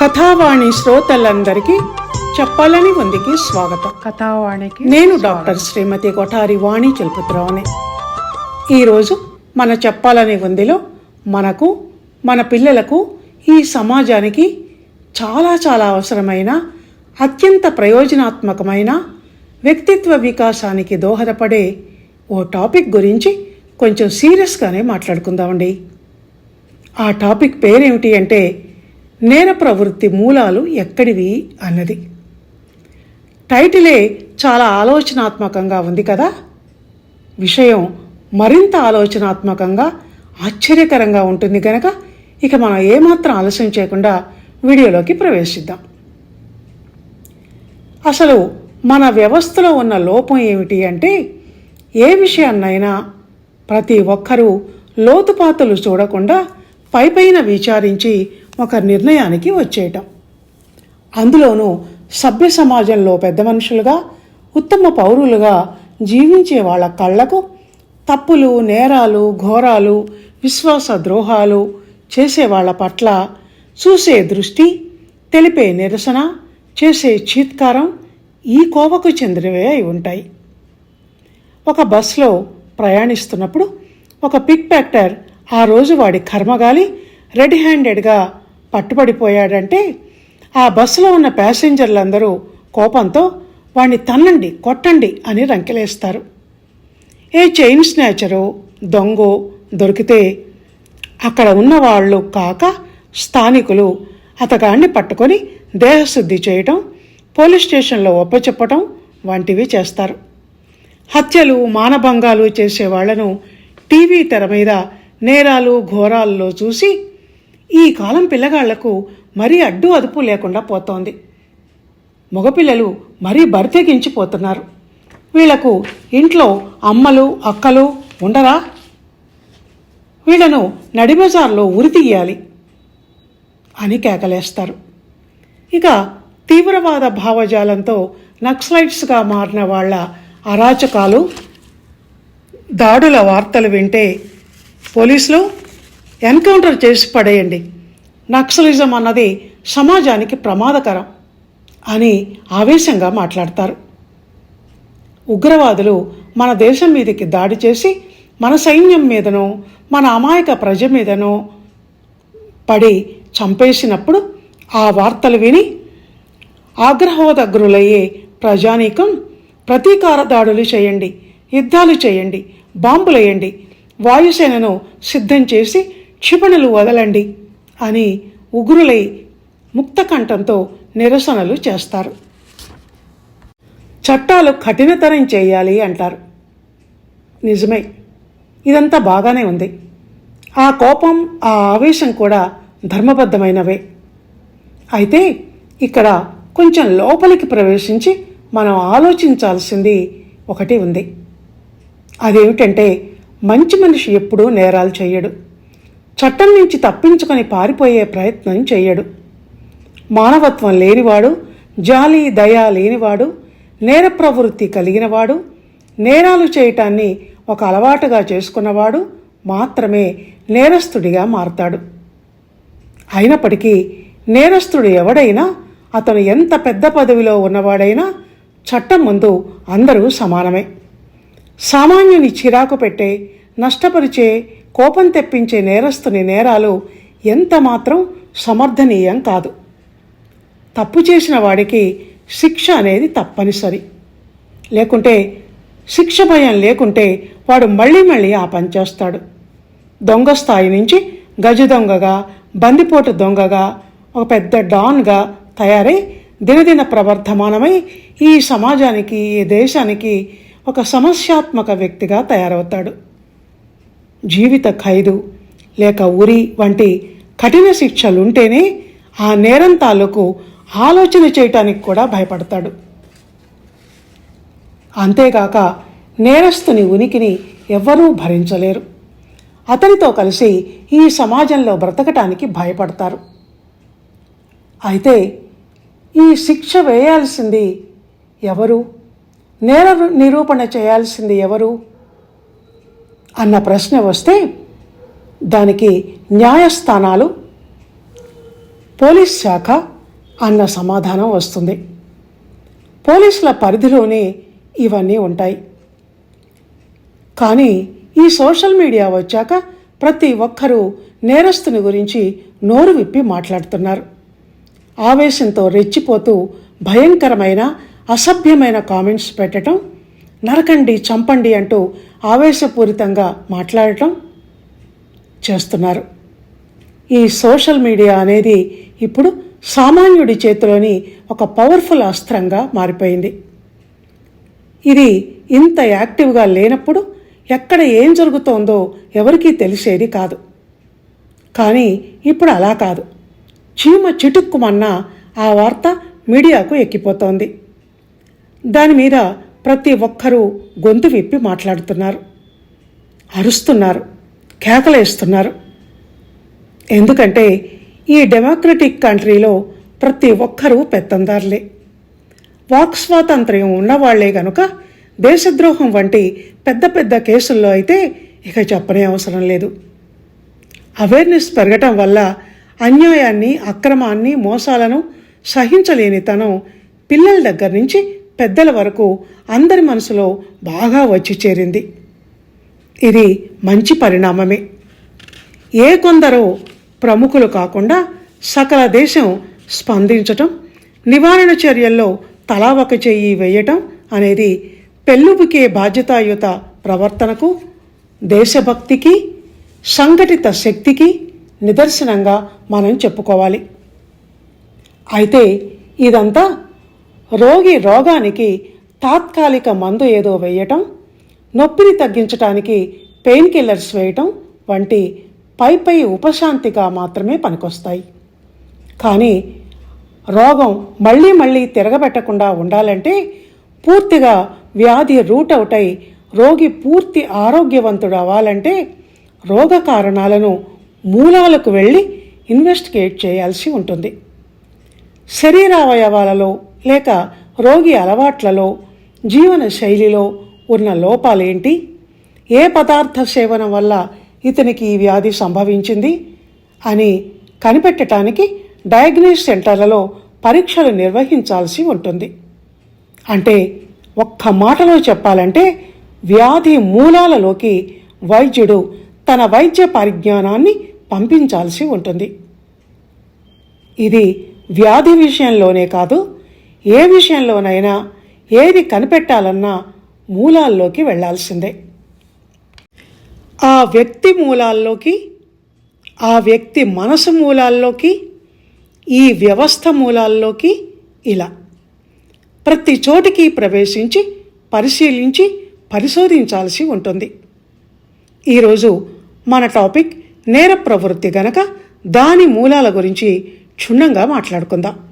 కథావాణి శ్రోతలందరికీ చెప్పాలని ఉందికి స్వాగతం. కథావాణికి నేను డాక్టర్ శ్రీమతి కొఠారి వాణి చలపతిరావుని. ఈరోజు మన చెప్పాలని ఉందిలో మనకు మన పిల్లలకు ఈ సమాజానికి చాలా చాలా అవసరమైన అత్యంత ప్రయోజనాత్మకమైన వ్యక్తిత్వ వికాసానికి దోహదపడే ఓ టాపిక్ గురించి కొంచెం సీరియస్గానే మాట్లాడుకుందామండి. ఆ టాపిక్ పేరేమిటి అంటే నేర ప్రవృత్తి మూలాలు ఎక్కడివి అన్నది. టైటిలే చాలా ఆలోచనాత్మకంగా ఉంది కదా? విషయం మరింత ఆలోచనాత్మకంగా ఆశ్చర్యకరంగా ఉంటుంది కనుక ఇక మనం ఏమాత్రం ఆలస్యం చేయకుండా వీడియోలోకి ప్రవేశిద్దాం. అసలు మన వ్యవస్థలో ఉన్న లోపం ఏమిటి అంటే ఏ విషయాన్నైనా ప్రతి ఒక్కరూ లోతుపాతలు చూడకుండా పైపైన విచారించి ఒక నిర్ణయానికి వచ్చేయటం. అందులోనూ సభ్య సమాజంలో పెద్ద మనుషులుగా ఉత్తమ పౌరులుగా జీవించే వాళ్ళ కళ్ళకు తప్పులు నేరాలు ఘోరాలు విశ్వాస ద్రోహాలు చేసే వాళ్ళ పట్ల చూసే దృష్టి తెలిపే నిరసన చేసే చీత్కారం ఈ కోవకు చెందినవే అయి ఉంటాయి. ఒక బస్లో ప్రయాణిస్తున్నప్పుడు ఒక పిక్ ప్యాక్టర్ ఆ రోజు వాడి కర్మగాలి రెడ్ హ్యాండెడ్గా పట్టుబడిపోయాడంటే ఆ బస్సులో ఉన్న ప్యాసింజర్లందరూ కోపంతో వాణ్ణి తన్నండి కొట్టండి అని రంకెలేస్తారు. ఏ చైన్ స్నాచరో దొంగో దొరికితే అక్కడ ఉన్న వాళ్ళు కాక స్థానికులు అతగాన్ని పట్టుకొని దేహశుద్ధి చేయటం పోలీస్ స్టేషన్లో ఒప్పచెప్పటం వంటివి చేస్తారు. హత్యలు మానభంగాలు చేసే వాళ్ళను టీవీ తెర మీద నేరాలు ఘోరాల్లో చూసి ఈ కాలం పిల్లగాళ్ళకు మరీ అడ్డు అదుపు లేకుండా పోతోంది. మగపిల్లలు మరీ బరితెగించిపోతున్నారు. వీళ్ళకు ఇంట్లో అమ్మలు అక్కలు ఉండరా? వీళ్ళను నడిబజార్లో ఉరి తీయాలి అని కేకలేస్తారు. ఇక తీవ్రవాద భావజాలంతో నక్సలైట్స్గా మారిన వాళ్ళ అరాచకాలు దాడుల వార్తలు వింటే పోలీసులు ఎన్కౌంటర్ చేసి పడేయండి. నక్సలిజం అన్నది సమాజానికి ప్రమాదకరం అని ఆవేశంగా మాట్లాడతారు. ఉగ్రవాదులు మన దేశం మీదకి దాడి చేసి మన సైన్యం మీదనో మన అమాయక ప్రజ మీదనో పడి చంపేసినప్పుడు ఆ వార్తలు విని ఆగ్రహోదగ్రులయ్యే ప్రజానీకం ప్రతీకార దాడులు చేయండి యుద్ధాలు చేయండి బాంబులేయండి వాయుసేనను సిద్ధం చేసి క్షిపణులు వదలండి అని ఉగ్రులై ముక్తకంఠంతో నిరసనలు చేస్తారు. చట్టాలు కఠినతరం చేయాలి అంటారు. నిజమే ఇదంతా బాగానే ఉంది. ఆ కోపం ఆ ఆవేశం కూడా ధర్మబద్ధమైనవే. అయితే ఇక్కడ కొంచెం లోపలికి ప్రవేశించి మనం ఆలోచించాల్సింది ఒకటి ఉంది. అదేమిటంటే మంచి మనిషి ఎప్పుడూ నేరాలు చేయడు. చట్టం నుంచి తప్పించుకొని పారిపోయే ప్రయత్నం చేయడు మానవత్వం లేనివాడు జాలి దయ లేనివాడు నేర ప్రవృత్తి కలిగినవాడు నేరాలు చేయటాన్ని ఒక అలవాటుగా చేసుకున్నవాడు మాత్రమే నేరస్తుడిగా మారతాడు. అయినప్పటికీ నేరస్తుడు ఎవడైనా అతను ఎంత పెద్ద పదవిలో ఉన్నవాడైనా చట్టం ముందు అందరూ సమానమే. సామాన్యుని చిరాకు పెట్టే నష్టపరిచే కోపం తెప్పించే నేరస్తుని నేరాలు ఎంత మాత్రం సమర్థనీయం కాదు. తప్పు చేసిన వాడికి శిక్ష అనేది తప్పనిసరి. లేకుంటే శిక్ష భయం లేకుంటే వాడు మళ్ళీ మళ్ళీ ఆ పని చేస్తాడు. దొంగ స్థాయి నుంచి గజ దొంగగా బందిపోటు దొంగగా ఒక పెద్ద డాన్గా తయారై దినదిన ప్రవర్ధమానమై ఈ సమాజానికి ఈ దేశానికి ఒక సమస్యాత్మక వ్యక్తిగా తయారవుతాడు. జీవిత ఖైదు లేక ఉరి వంటి కఠిన శిక్షలుంటేనే ఆ నేరం తాలూకు ఆలోచన చేయటానికి కూడా భయపడతాడు. అంతేగాక నేరస్తుని ఉనికిని ఎవ్వరూ భరించలేరు. అతనితో కలిసి ఈ సమాజంలో బ్రతకటానికి భయపడతారు. అయితే ఈ శిక్ష వేయాల్సింది ఎవరు? నేర నిరూపణ చేయాల్సింది ఎవరు? అన్న ప్రశ్న వస్తే దానికి న్యాయస్థానాలు పోలీస్ శాఖ అన్న సమాధానం వస్తుంది. పోలీసుల పరిధిలోనే ఇవన్నీ ఉంటాయి. కానీ ఈ సోషల్ మీడియా వచ్చాక ప్రతి ఒక్కరూ నేరస్తుని గురించి నోరు విప్పి మాట్లాడుతున్నారు. ఆవేశంతో రెచ్చిపోతూ భయంకరమైన అసభ్యమైన కామెంట్స్ పెట్టడం నరకండి చంపండి అంటూ ఆవేశపూరితంగా మాట్లాడటం చేస్తున్నారు. ఈ సోషల్ మీడియా అనేది ఇప్పుడు సామాన్యుడి చేతిలోని ఒక పవర్ఫుల్ అస్త్రంగా మారిపోయింది. ఇది ఇంత యాక్టివ్గా లేనప్పుడు ఎక్కడ ఏం జరుగుతోందో ఎవరికీ తెలిసేది కాదు. కానీ ఇప్పుడు అలా కాదు. చీమ చిటుక్కుమన్నా ఆ వార్త మీడియాకు ఎక్కిపోతోంది. దాని మీద ప్రతి ఒక్కరూ గొంతు విప్పి మాట్లాడుతున్నారు. అరుస్తున్నారు. కేకలేస్తున్నారు. ఎందుకంటే ఈ డెమోక్రటిక్ కంట్రీలో ప్రతి ఒక్కరూ పెత్తందారులే. వాక్ స్వాతంత్ర్యం ఉన్నవాళ్ళే గనుక దేశద్రోహం వంటి పెద్ద పెద్ద కేసుల్లో అయితే ఇక చెప్పనే అవసరం లేదు. అవేర్నెస్ పెరగటం వల్ల అన్యాయాన్ని అక్రమాన్ని మోసాలను సహించలేని తనం పిల్లల దగ్గర నుంచి పెద్దల వరకు అందరి మనసులో బాగా వచ్చి చేరింది. ఇది మంచి పరిణామమే. ఏ కొందరో ప్రముఖులు కాకుండా సకల దేశం స్పందించటం నివారణ చర్యల్లో తలా ఒక చెయ్యి వేయటం అనేది పెళ్ళుబుకే బాధ్యతాయుత ప్రవర్తనకు దేశభక్తికి సంఘటిత శక్తికి నిదర్శనంగా మనం చెప్పుకోవాలి. అయితే ఇదంతా రోగి రోగానికి తాత్కాలిక మందు ఏదో వేయటం నొప్పిని తగ్గించటానికి పెయిన్ కిల్లర్స్ వేయటం వంటి పై పై ఉపశాంతిగా మాత్రమే పనికొస్తాయి. కానీ రోగం మళ్ళీ మళ్ళీ తిరగబెట్టకుండా ఉండాలంటే పూర్తిగా వ్యాధి రూట్ అవుట్ అయి రోగి పూర్తి ఆరోగ్యవంతుడు అవ్వాలంటే రోగ కారణాలను మూలాలకు వెళ్ళి ఇన్వెస్టిగేట్ చేయాల్సి ఉంటుంది. శరీరావయవాలలో లేక రోగి అలవాట్లలో జీవన శైలిలో ఉన్న లోపాలేంటి? ఏ పదార్థ సేవనం వల్ల ఇతనికి ఈ వ్యాధి సంభవించింది? అని కనిపెట్టడానికి డయాగ్నోస్ సెంటర్లలో పరీక్షలు నిర్వహించాల్సి ఉంటుంది. అంటే ఒక్క మాటలో చెప్పాలంటే వ్యాధి మూలాలలోకి వైద్యుడు తన వైద్య పరిజ్ఞానాన్ని పంపించాల్సి ఉంటుంది. ఇది వ్యాధి విషయంలోనే కాదు ఏ విషయంలోనైనా ఏది కనిపెట్టాలన్నా మూలాల్లోకి వెళ్ళాల్సిందే ఆ వ్యక్తి మూలాల్లోకి ఆ వ్యక్తి మనసు మూలాల్లోకి ఈ వ్యవస్థ మూలాల్లోకి ఇలా. ప్రతి చోటికి ప్రవేశించి పరిశీలించి పరిశోధించాల్సి ఉంటుంది. ఈరోజు మన టాపిక్ నేర ప్రవృత్తి గనక దాని మూలాల గురించి క్షుణ్ణంగా మాట్లాడుకుందాం.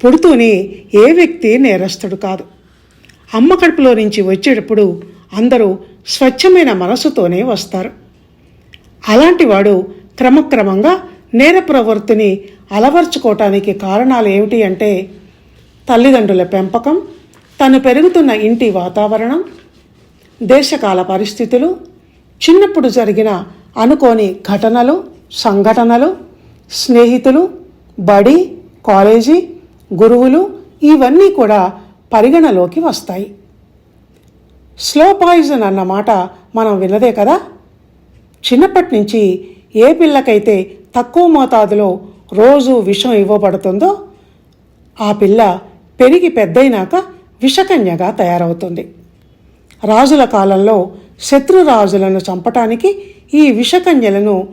పుడుతూనే ఏ వ్యక్తి నేరస్తుడు కాదు. అమ్మ కడుపులో నుంచి వచ్చేటప్పుడు అందరూ స్వచ్ఛమైన మనసుతోనే వస్తారు. అలాంటి వాడు క్రమక్రమంగా నేర ప్రవృత్తిని అలవర్చుకోవటానికి కారణాలు ఏమిటి అంటే తల్లిదండ్రుల పెంపకం తను పెరుగుతున్న ఇంటి వాతావరణం దేశకాల పరిస్థితులు చిన్నప్పుడు జరిగిన అనుకోని ఘటనలు సంఘటనలు స్నేహితులు బడి కాలేజీ గురువులు ఇవన్నీ కూడా పరిగణలోకి వస్తాయి. స్లో పాయిజన్ అన్న మాట మనం విన్నదే కదా? చిన్నప్పటి నుంచి ఏ పిల్లకైతే తక్కువ మోతాదులో రోజు విషం ఇవ్వబడుతుందో ఆ పిల్ల పెరిగి పెద్దయినాక విషకన్యగా తయారవుతుంది. రాజుల కాలంలో శత్రురాజులను చంపటానికి ఈ విషకన్యలను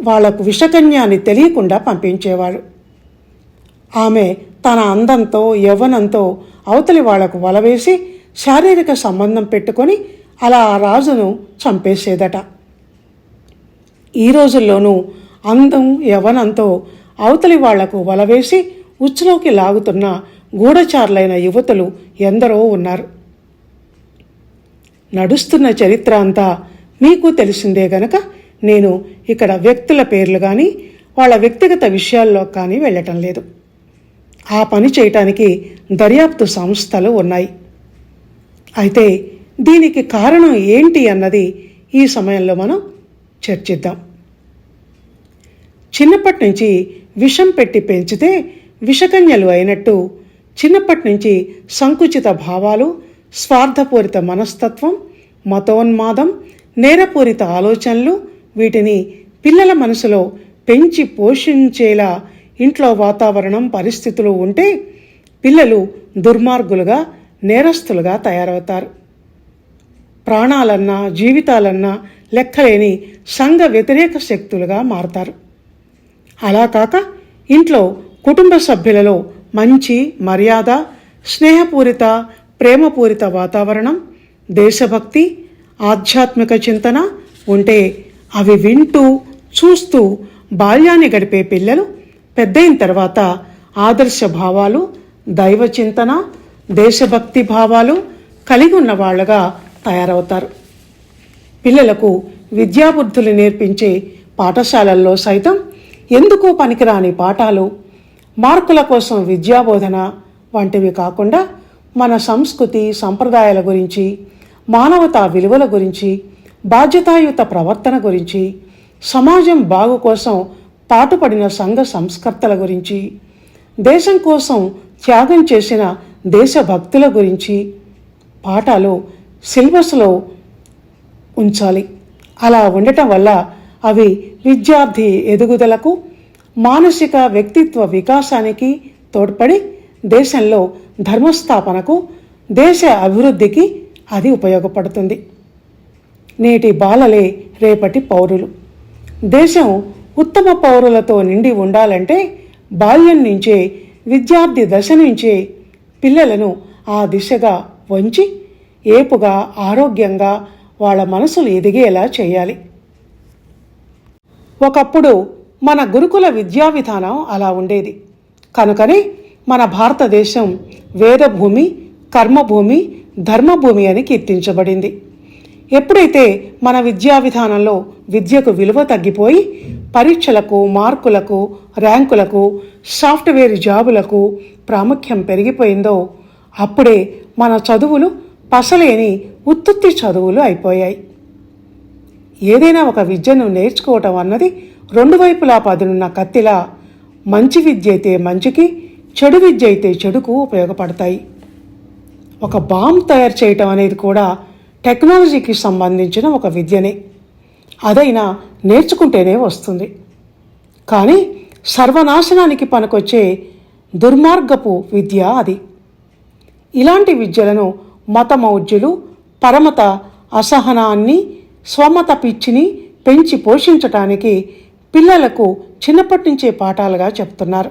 వాళ్ళకు విషకన్య అని తెలియకుండా పంపించేవాడు ఆమె తన అందంతో యవ్వనంతో అవతలి వాళ్ళకు వలవేసి శారీరక సంబంధం పెట్టుకొని అలా ఆ రాజును చంపేసేదట. ఈ రోజుల్లోనూ అందం యవ్వనంతో అవతలి వాళ్ళకు వలవేసి ఉచ్చులోకి లాగుతున్న గూఢచారులైన యువతులు ఎందరో ఉన్నారు. నడుస్తున్న చరిత్ర అంతా మీకు తెలిసిందే గనక నేను ఇక్కడ వ్యక్తుల పేర్లు కానీ వాళ్ళ వ్యక్తిగత విషయాల్లో కానీ వెళ్ళటం లేదు. ఆ పని చేయటానికి దర్యాప్తు సంస్థలు ఉన్నాయి. అయితే దీనికి కారణం ఏంటి అన్నది ఈ సమయంలో మనం చర్చిద్దాం. చిన్నప్పటి నుంచి విషం పెట్టి పెంచితే విషకన్యలు అయినట్టు చిన్నప్పటి నుంచి సంకుచిత భావాలు స్వార్థపూరిత మనస్తత్వం మతోన్మాదం నేరపూరిత ఆలోచనలు వీటిని పిల్లల మనసులో పెంచి పోషించేలా ఇంట్లో వాతావరణం పరిస్థితులు ఉంటే పిల్లలు దుర్మార్గులుగా నేరస్తులుగా తయారవుతారు. ప్రాణాలన్నా జీవితాలన్నా లెక్కలేని సంఘ వ్యతిరేక శక్తులుగా మారతారు. అలా కాక ఇంట్లో కుటుంబ సభ్యులలో మంచి మర్యాద స్నేహపూరిత ప్రేమపూరిత వాతావరణం దేశభక్తి ఆధ్యాత్మిక చింతన ఉంటే అవి వింటూ చూస్తూ బాల్యాన్ని గడిపే పిల్లలు పెద్దయిన తర్వాత ఆదర్శ భావాలు దైవ చింతన దేశభక్తి భావాలు కలిగి ఉన్న వాళ్ళగా తయారవుతారు. పిల్లలకు విద్యాబుద్ధులు నేర్పించే పాఠశాలల్లో సైతం ఎందుకో పనికిరాని పాఠాలు మార్కుల కోసం విద్యాబోధన వంటివి కాకుండా మన సంస్కృతి సంప్రదాయాల గురించి మానవతా విలువల గురించి బాధ్యతాయుత ప్రవర్తన గురించి సమాజం బాగు కోసం పాటుపడిన సంఘ సంస్కర్తల గురించి దేశం కోసం త్యాగం చేసిన దేశభక్తుల గురించి పాఠాలు సిలబస్లో ఉంచాలి. అలా ఉండటం వల్ల అవి విద్యార్థి ఎదుగుదలకు మానసిక వ్యక్తిత్వ వికాసానికి తోడ్పడి దేశంలో ధర్మస్థాపనకు దేశ అభివృద్ధికి అది ఉపయోగపడుతుంది. నేటి బాలలే రేపటి పౌరులు. దేశం ఉత్తమ పౌరులతో నిండి ఉండాలంటే బాల్యం నుంచే విద్యార్థి దశ నుంచే పిల్లలను ఆ దిశగా వంచి ఏపుగా ఆరోగ్యంగా వాళ్ళ మనసులు ఎదిగేలా చేయాలి. ఒకప్పుడు మన గురుకుల విద్యా విధానం అలా ఉండేది. కనుకనే మన భారతదేశం వేదభూమి కర్మభూమి ధర్మభూమి అని కీర్తించబడింది. ఎప్పుడైతే మన విద్యా విధానంలో విద్యకు విలువ తగ్గిపోయి పరీక్షలకు మార్కులకు ర్యాంకులకు సాఫ్ట్వేర్ జాబులకు ప్రాముఖ్యం పెరిగిపోయిందో అప్పుడే మన చదువులు పసలేని ఉత్తుత్తి చదువులు అయిపోయాయి. ఏదైనా ఒక విద్యను నేర్చుకోవటం అన్నది రెండు వైపులా పదునున్న కత్తిలా మంచి విద్య అయితే మంచికి చెడు విద్య అయితే చెడుకు ఉపయోగపడతాయి. ఒక బాంబ్ తయారు చేయటం అనేది కూడా టెక్నాలజీకి సంబంధించిన ఒక విద్యనే. అదైనా నేర్చుకుంటేనే వస్తుంది. కానీ సర్వనాశనానికి పనికొచ్చే దుర్మార్గపు విద్య అది. ఇలాంటి విద్యలను మతమౌజ్యులు పరమత అసహనాన్ని స్వమత పిచ్చిని పెంచి పోషించటానికి పిల్లలకు చిన్నప్పటి నుంచే పాఠాలుగా చెప్తున్నారు.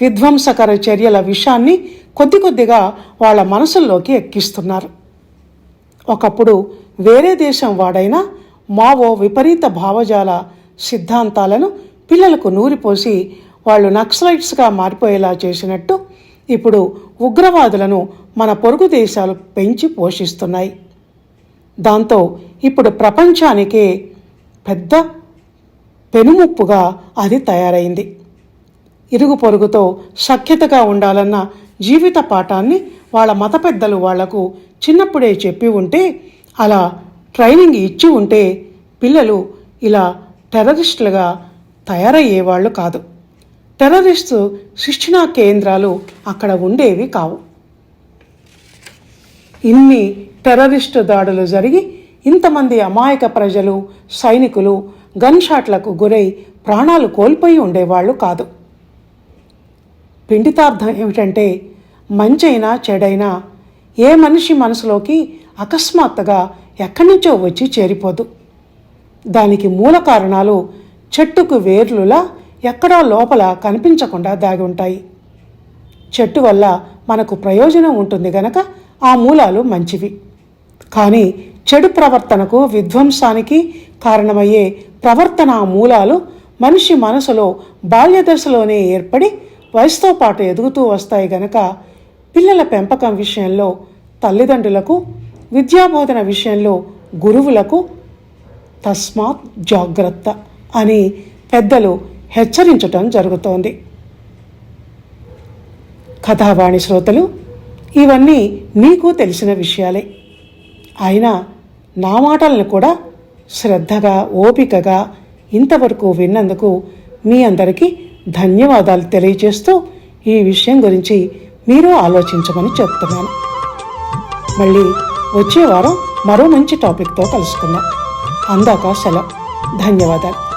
విధ్వంసకర చర్యల విషయాన్ని కొద్ది కొద్దిగా వాళ్ళ మనసుల్లోకి ఎక్కిస్తున్నారు. ఒకప్పుడు వేరే దేశం వాడైనా మావో విపరీత భావజాల సిద్ధాంతాలను పిల్లలకు నూరిపోసి వాళ్ళు నక్సలైట్స్గా మారిపోయేలా చేసినట్టు ఇప్పుడు ఉగ్రవాదులను మన పొరుగు దేశాలు పెంచి పోషిస్తున్నాయి. దాంతో ఇప్పుడు ప్రపంచానికే పెద్ద పెనుముప్పుగా అది తయారైంది. ఇరుగు పొరుగుతో సఖ్యతగా ఉండాలన్న జీవిత పాఠాన్ని వాళ్ళ మత పెద్దలు వాళ్ళకు చిన్నప్పుడే చెప్పి ఉంటే అలా ట్రైనింగ్ ఇచ్చి ఉంటే పిల్లలు ఇలా టెర్రరిస్టులుగా తయారయ్యేవాళ్ళు కాదు. టెర్రరిస్టు శిక్షణా కేంద్రాలు అక్కడ ఉండేవి కావు. ఇన్ని టెర్రరిస్టు దాడులు జరిగి ఇంతమంది అమాయక ప్రజలు సైనికులు గన్ షాట్లకు గురై ప్రాణాలు కోల్పోయి ఉండేవాళ్ళు కాదు. పిండితార్థం ఏమిటంటే మంచైనా చెడైనా ఏ మనిషి మనసులోకి అకస్మాత్తుగా ఎక్కడి నుంచో వచ్చి చేరిపోదు. దానికి మూల కారణాలు చెట్టుకు వేర్లులా ఎక్కడో లోపల కనిపించకుండా దాగి ఉంటాయి. చెట్టు వల్ల మనకు ప్రయోజనం ఉంటుంది గనక ఆ మూలాలు మంచివి. కానీ చెడు ప్రవర్తనకు విధ్వంసానికి కారణమయ్యే ప్రవర్తన మూలాలు మనిషి మనసులో బాల్యదశలోనే ఏర్పడి వయసుతో పాటు ఎదుగుతూ వస్తాయి గనక పిల్లల పెంపకం విషయంలో తల్లిదండ్రులకు విద్యాబోధన విషయంలో గురువులకు తస్మాత్ జాగ్రత్త అని పెద్దలు హెచ్చరించటం జరుగుతోంది. కథావాణి శ్రోతలు ఇవన్నీ మీకు తెలిసిన విషయాలే. అయినా నా మాటలను కూడా శ్రద్ధగా ఓపికగా ఇంతవరకు విన్నందుకు మీ అందరికీ ధన్యవాదాలు తెలియజేస్తూ ఈ విషయం గురించి మీరు ఆలోచించమని చెప్తున్నాను. మళ్ళీ వచ్చే వారం మరో మంచి టాపిక్తో కలుసుకుందాం. అందాక సెలవు. ధన్యవాదాలు.